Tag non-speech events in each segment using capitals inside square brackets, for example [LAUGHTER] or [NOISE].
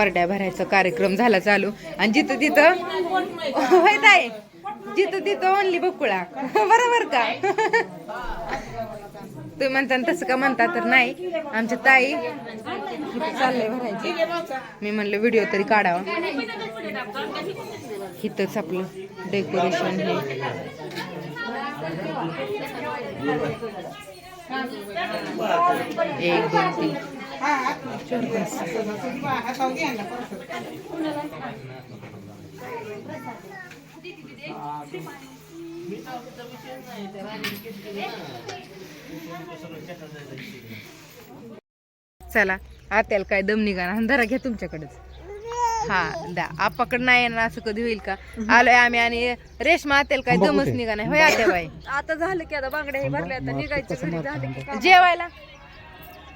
परड्या भरायचा कार्यक्रम झाला चालू. आणि जिथं तिथं होय ताई. जिथं तिथं ओनली बकुळा. बरोबर का? तुम्ही म्हणता तसं का म्हणता तर नाही. आमच्या ताई चाललंय भरायची. मी म्हणलं व्हिडिओ तरी काढावा. इथंच आपलं डेकोरेशन हे. एक दोन तीन. चला आत्याला काय दम निघा धरा घ्या तुमच्याकडेच. हा दा आपाकडे नाही येणार असं कधी होईल का? आलोय आम्ही आणि रेशमा आत्याला काय दमच निघा नाही. होय आत्या बाई? आता झालं की आता बांगड्या हे भरल्या आता निघायचं घरी. झालं की. जेवायला?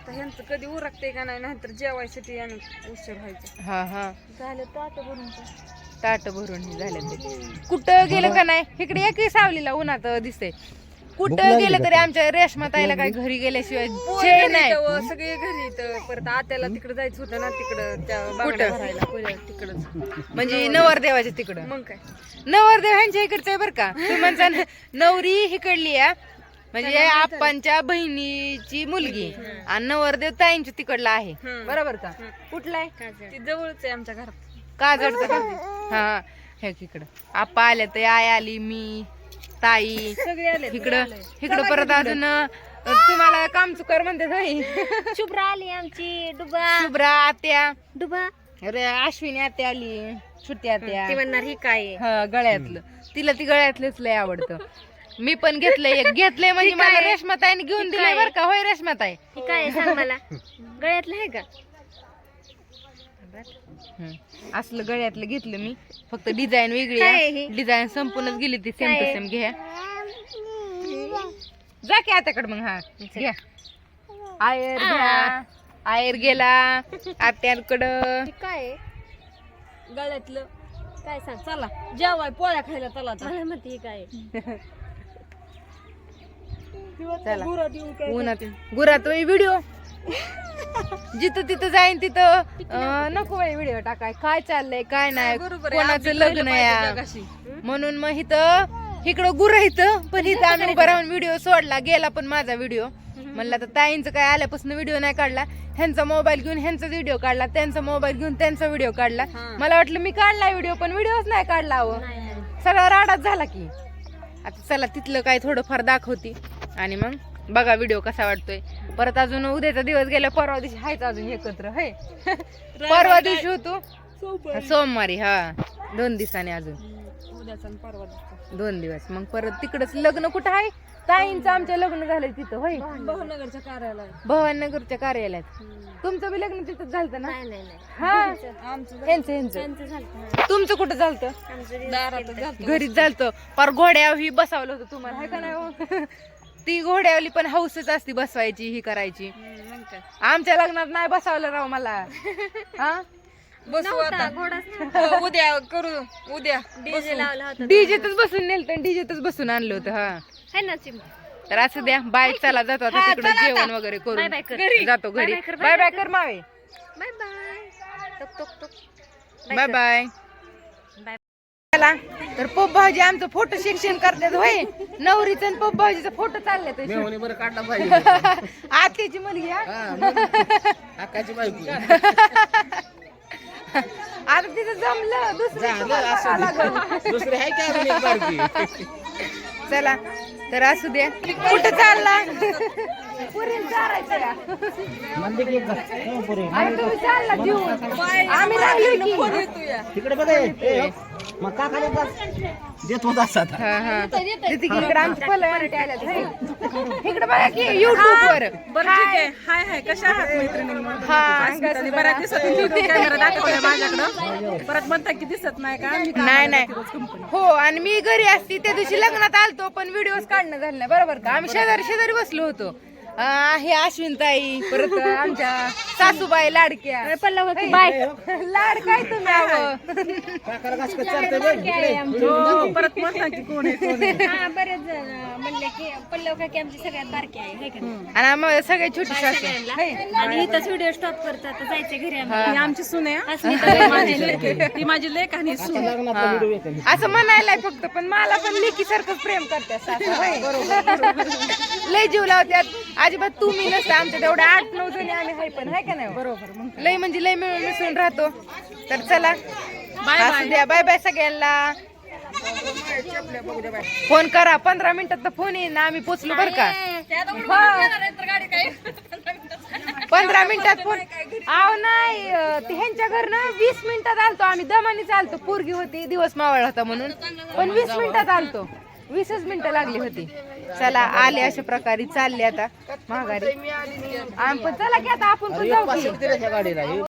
आता ह्यांचं कधी उरकते का नाही नाहीतर जेवायसाठी आणि उशीर व्हायचं. हा हा. झालं तर आता भरून ताट भरून हे झालं ते. कुठं गेलं का नाही इकडे एकही सावलीला उन्हात दिसतंय. कुठं गेलं तरी आमच्या रेशमा ताईला काय घरी गेल्याशिवाय छे नाही. सगळे घरी इथं परत आत्याला तिकडे जायचं होतं ना तिकडं त्या बांगड्या कुठं? भरायला. पुढं तिकडच म्हणजे नवरदेवाच्या तिकडं. मग काय? नवरदेव ह्यांच्या इकडचं आहे बरं का. तुम्ही म्हणता ना, नवरी इकडली आहे. म्हणजे आप्पांच्या बहिणीची मुलगी आणि नवरदेव ताईंच्या तिकडला आहे. बरोबर का? कुठला आहे? ती जवळच आहे आमच्या घरात. काजडचं का? हा. हे इकडं. आप्पा आल्या तर आई आली मी ताई. सगळे आले इकडं इकडं परत अजून तुम्हाला काम चुकार म्हणते होय. शुभ्रा आली आमची डुबा. शुभ्रा आत्या. डुबा. अरे अश्विनी आत्या आली छोटी आत्या. ती म्हणणार ही काय आहे? हा गळ्यातलं. तिला ती गळ्यातलंच लय आवडतं. मी पण घेतलंय एक. घेतलंय [LAUGHS] म्हणजे मला रेशमाताईने घेऊन दिलंय बरं का. होय रेशमाताई. ही काय आहे? सांग मला. गळ्यातलं आहे का. असलं गळ्यातलं घेतलं मी. फक्त डिझाईन वेगळी काय आहे आहे ही? डिझाईन संपूर्णच गेली ती सेम टू? सेम घ्या जा की आत्याकडे मग हा. घ्या आयर घ्या. आयर गेला. आत्याकडं. ही काय आहे? गळ्यातलं. काय सांग? चला. जेवाय पोळ्या खायला चला मला म्हणते ही काय [LAUGHS] चला? उन्हात गुरात व्हिडिओ? जिथं तिथं जाईन तिथं अं, नको व्हिडिओ टाकाय. काय चाललंय काय नाही. कोणाचं लग्न आहे. म्हणून मग इथं इकडं गुर इथं पण इथं आम्ही उभं राहून व्हिडिओ सोडला गेला पण माझा व्हिडिओ. म्हणलं तर ताईंचं काय आल्यापासून व्हिडिओ नाही काढला. ह्यांचा मोबाईल घेऊन ह्यांचा व्हिडिओ काढला त्यांचा मोबाईल घेऊन त्यांचा व्हिडिओ काढला. मला वाटलं मी काढला व्हिडिओ पण व्हिडिओच नाही काढला अहो. सगळा राडाच झाला की. आता चला तिथलं काय थोडंफार दाखवती. आणि मग बघा व्हिडिओ कसा वाटतोय. परत अजून उद्याचा दिवस गेला परवा दिवशी हायच अजून एकत्र है परवा दिवशी होतो. सोमवारी. हा. दोन दिवसाने अजून. हम्म, उद्याचा आणि परवा दिवसा. दोन दिवस. मग परत तिकडच लग्न कुठं आहे? ताईंचं आमच्या लग्न झालंय तिथं होय? भावनगरच्या कार्यालय भवाननगरच्या कार्यालयात. तुमचं बी लग्न तिथं झालं ना? नाही नाही नाही. हा? आमचं त्यांचं झालं तुमचं कुठं झालतं? झालं घरीच झालतं. पर घोड्यावर ही बसावलं होतं तुम्हाला हाय का नाही हो? ती घोड्यावली पण हौसच असती बसवायची ही करायची. आमच्या लग्नात नाही बसावलं राव मला. हा? बसू आता. [LAUGHS] हो, उद्या करू उद्या डीजे लावला होता डीजेतच बसून नेलं डीजेतच बसून आणलं होतं हा. है ना तर असं द्या बाय चला जातो आता तिकडे जेवण वगैरे करून. जातो घरी. बाय बाय कर. मावे. Bye bye. टक टक टक. बाय. बाय. तर पप्प भाऊजी आमचं फोटो शिक्षण करतात होय. नवरीचं आणि भाऊजीचा फोटो चालले मेहुणी बरं काढला पाहिजे. [LAUGHS] आत्याची मुलगी हा? मग हक्काची बायको. [LAUGHS] आता जमलं दुसरं झालं असं. दुसरी आहे का अजून एक बारकी? [LAUGHS] चला तर असू द्या कुठं चालला? चारायचं का? तुम्ही चालला घेऊन आम्ही लागलो की. तिकडे बघा. मग का देत होता असा आता. हा हा. इकडे आमचे बघा की युट्यूब वर. बरं ठीक आहे. हाय हाय. कशा आहात हा बऱ्याच कॅमेरा दाखवलाय माझ्याकडं. परत म्हणता की दिसत नाही का? नाही नाही. हो आणि मी घरी असती. त्या दिवशी लग्नात आलतो पण व्हिडिओ काढणं झालं नाही. बरोबर का? आम्ही शेजारी शेजारी बसलो होतो. हे अश्विन ताई परत आमच्या सासूबाई लाडक्या. पल्लव बाय. लाड काय तुम्ही. हो, परत की कोण आहे कोण आहे. हा बरेच जण. म्हणले की पल्लव काकी आमची सगळ्यात बारकी आहे हाय का नाही? आणि आम्हाला सगळे छोटी सासू. सगळ्यांना. आणि इथंच व्हिडिओ स्टॉप करतो आता जायचं घरी आम्हाला ही. आमची सून आहे हा. अस्मिता ती माझी लेक आहे. ती माझी लेक आणि सून. असं म्हणायला फक्त पण मला पण लेकी सारखं प्रेम करते सासू लय जीव लावत्यात अजिबात तुम्ही नसता आमच्या तेवढ्या आठ नऊ जणी आम्ही हाय पण हाय का नाही? बरोबर लय म्हणजे लय मिळून मिसळून राहतो. तर चला. बाय बाय सगळ्यांना. फोन करा पंधरा मिनिटात तर फोन येईन आम्ही पोचलो बर का. पंधरा मिनिटात फोन आव नाही ह्यांच्या घरनं वीस मिनिटात आलतो आम्ही दमानी चालतो पोरगी होती दिवस मावळ होता म्हणून. पण वीस मिनिटात आलतो. वीसच मिनिटं लागली होती. चला आले अशा प्रकारे चालले आता माघारी. आम पण चला की आता आपण पण जाऊ